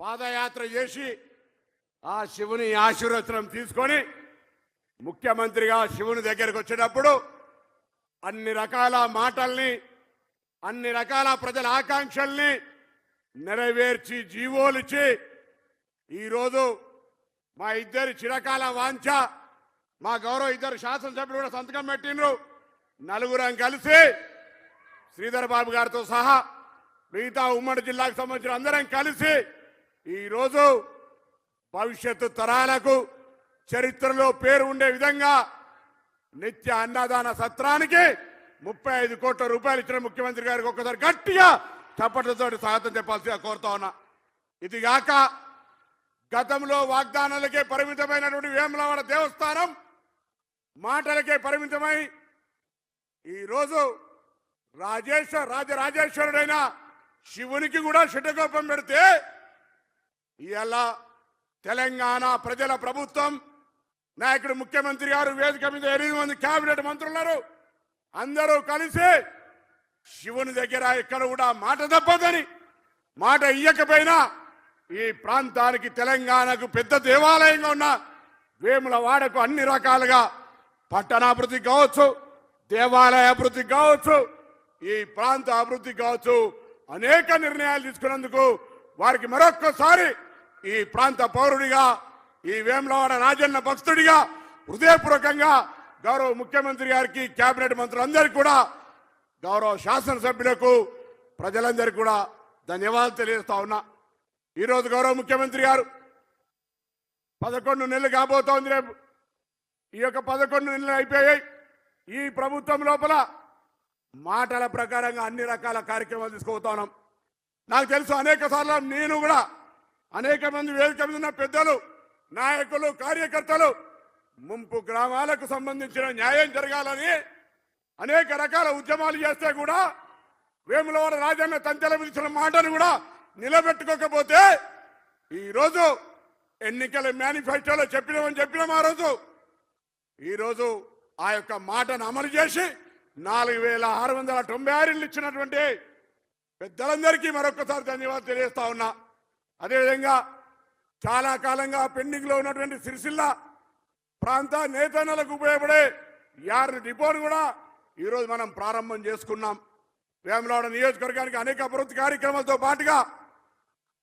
పాదయాత్ర చేసి ఆ శివుని ఆశీర్వచనం తీసుకొని ముఖ్యమంత్రిగా శివుని దగ్గరికి వచ్చేటప్పుడు అన్ని రకాల మాటల్ని అన్ని రకాల ప్రజల ఆకాంక్షల్ని నెరవేర్చి జీవోలిచ్చి ఈరోజు మా ఇద్దరి చిరకాల వాంఛ మా గౌరవ ఇద్దరు శాసనసభ్యులు కూడా సంతకం పెట్టిండ్రు. నలుగురం కలిసి శ్రీధర్ బాబు గారితో సహా మిగతా ఉమ్మడి జిల్లాకు సంబంధించిన అందరం కలిసి ఈరోజు భవిష్యత్తు తరాలకు చరిత్రలో పేరు ఉండే విధంగా నిత్య అన్నదాన సత్రానికి ముప్పై ఐదు కోట్ల రూపాయలు ఇచ్చిన ముఖ్యమంత్రి గారికి ఒక్కసారి గట్టిగా చప్పట్లతో స్వాగతం చెప్పాల్సిగా కోరుతా ఉన్నా. ఇదిగాక గతంలో వాగ్దానాలకే పరిమితమైనటువంటి వేములవాడ దేవస్థానం మాటలకే పరిమితమై ఈరోజు రాజేశ్వర రాజరాజేశ్వరుడైన శివునికి కూడా శిటకోపం పెడితే ఇవాళ తెలంగాణ ప్రజల ప్రభుత్వం నాయకుడు ముఖ్యమంత్రి గారు వేదిక మీద ఎనిమిది మంది కేబినెట్ మంత్రులున్నారు. అందరూ కలిసి శివుని దగ్గర ఎక్కడ కూడా మాట తప్పదని మాట ఇయ్యకపోయినా ఈ ప్రాంతానికి తెలంగాణకు పెద్ద దేవాలయంగా ఉన్న వేముల వాడకు అన్ని రకాలుగా పట్టణాభివృద్ధి కావచ్చు దేవాలయ అభివృద్ధి కావచ్చు ఈ ప్రాంత అభివృద్ధి కావచ్చు అనేక నిర్ణయాలు తీసుకున్నందుకు వారికి మరొక్కసారి ఈ ప్రాంత పౌరుడిగా ఈ వేములవాడ రాజన్న భక్తుడిగా హృదయపూర్వకంగా గౌరవ ముఖ్యమంత్రి గారికి కేబినెట్ మంత్రులందరికీ కూడా గౌరవ శాసనసభ్యులకు ప్రజలందరికీ కూడా ధన్యవాదాలు తెలియజేస్తా ఉన్నా. ఈరోజు గౌరవ ముఖ్యమంత్రి గారు పదకొండు నెలలు కాబోతోంది రేపు. ఈ యొక్క పదకొండు నెలలు అయిపోయాయి. ఈ ప్రభుత్వం లోపల మాటల ప్రకారంగా అన్ని రకాల కార్యక్రమాలు తీసుకుపోతా ఉన్నాం. నాకు తెలుసు అనేక సార్లు నేను కూడా అనేక మంది వేదిక మీద ఉన్న పెద్దలు నాయకులు కార్యకర్తలు ముంపు గ్రామాలకు సంబంధించిన న్యాయం జరగాలని అనేక రకాల ఉద్యమాలు చేస్తే కూడా వేములవాడ రాజన్న తంతెల విధించిన మాటను కూడా నిలబెట్టుకోకపోతే ఈరోజు ఎన్నికల మేనిఫెస్టోలో చెప్పినామని చెప్పినాం ఆ రోజు. ఈరోజు ఆ యొక్క మాటను అమలు చేసి నాలుగు వేల ఆరు వందల తొంభై ఆరు ఇచ్చినటువంటి పెద్దలందరికీ మరొకసారి ధన్యవాదాలు తెలియజేస్తా ఉన్నా. అదేవిధంగా చాలా కాలంగా పెండింగ్లో ఉన్నటువంటి సిరిసిల్ల ప్రాంత నేతన్నలకు ఉపయోగపడే యార్ డిపోను కూడా ఈరోజు మనం ప్రారంభం చేసుకున్నాం. వేములవాడ నియోజకవర్గానికి అనేక అభివృద్ధి కార్యక్రమాలతో పాటుగా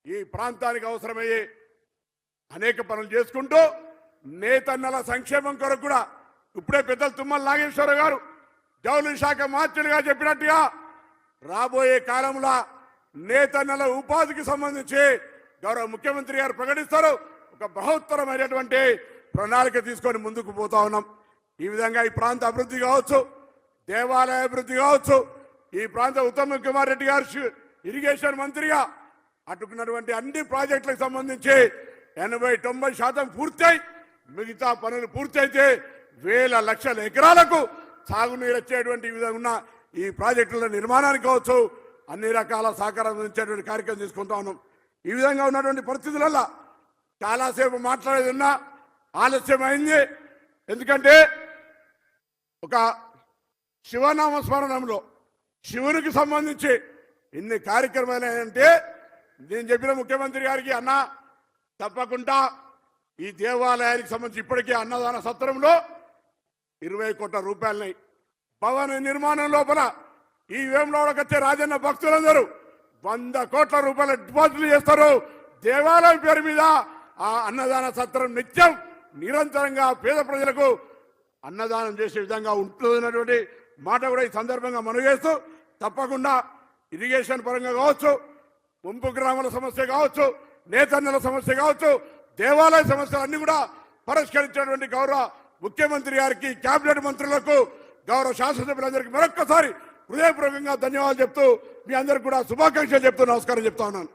ఈ ప్రాంతానికి అవసరమయ్యే అనేక పనులు చేసుకుంటూ నేతన్నల సంక్షేమం కొరకు కూడా ఇప్పుడే పెద్దలు తుమ్మల నాగేశ్వరరావు గారు జౌలి శాఖ మార్చులుగా చెప్పినట్టుగా రాబోయే కాలంలో నేతన్నల ఉపాధికి సంబంధించి గౌరవ ముఖ్యమంత్రి గారు ప్రకటిస్తారు. ఒక బహుత్తరమైనటువంటి ప్రణాళిక తీసుకొని ముందుకు పోతా ఉన్నాం. ఈ విధంగా ఈ ప్రాంత అభివృద్ధి కావచ్చు దేవాలయ అభివృద్ధి కావచ్చు ఈ ప్రాంత ఉత్తమ్ కుమార్ రెడ్డి గారు ఇరిగేషన్ మంత్రిగా అటుకున్నటువంటి అన్ని ప్రాజెక్టులకు సంబంధించి ఎనభై తొంభై శాతం పూర్తయి మిగతా పనులు పూర్తయితే వేల లక్షల ఎకరాలకు సాగునీరు వచ్చేటువంటి విధంగా ఉన్న ఈ ప్రాజెక్టుల నిర్మాణానికి కావచ్చు అన్ని రకాల సహకారం అందించేటువంటి కార్యక్రమం తీసుకుంటా ఉన్నాం. ఈ విధంగా ఉన్నటువంటి పరిస్థితులలో చాలాసేపు మాట్లాడేది ఉన్నా ఆలస్యం అయింది ఎందుకంటే ఒక శివనామ స్మరణంలో శివునికి సంబంధించి ఇన్ని కార్యక్రమాలు అంటే నేను చెప్పిన ముఖ్యమంత్రి గారికి అన్న తప్పకుండా ఈ దేవాలయానికి సంబంధించి ఇప్పటికే అన్నదాన సత్రంలో ఇరవై కోట్ల రూపాయలని భవన నిర్మాణం లోపల ఈ వేములవాడకు వచ్చే రాజన్న భక్తులందరూ వంద కోట్ల రూపాయల డిపాజిట్లు చేస్తారు దేవాలయం పేరు మీద ఆ అన్నదాన సత్రం నిత్యం నిరంతరంగా పేద ప్రజలకు అన్నదానం చేసే విధంగా ఉంటుందన్నటువంటి మాట కూడా ఈ సందర్భంగా మనవి తప్పకుండా ఇరిగేషన్ పరంగా కావచ్చు ముంపు గ్రామాల సమస్య కావచ్చు నేతన్నల సమస్య కావచ్చు దేవాలయ సమస్యలు అన్ని కూడా పరిష్కరించేటువంటి గౌరవ ముఖ్యమంత్రి గారికి కేబినెట్ మంత్రులకు గౌరవ శాసనసభ్యులందరికీ మరొక్కసారి హృదయపూర్వకంగా ధన్యవాదాలు చెప్తూ మీ అందరికి కూడా శుభాకాంక్షలు చెప్తూ నమస్కారం చెప్తా ఉన్నాను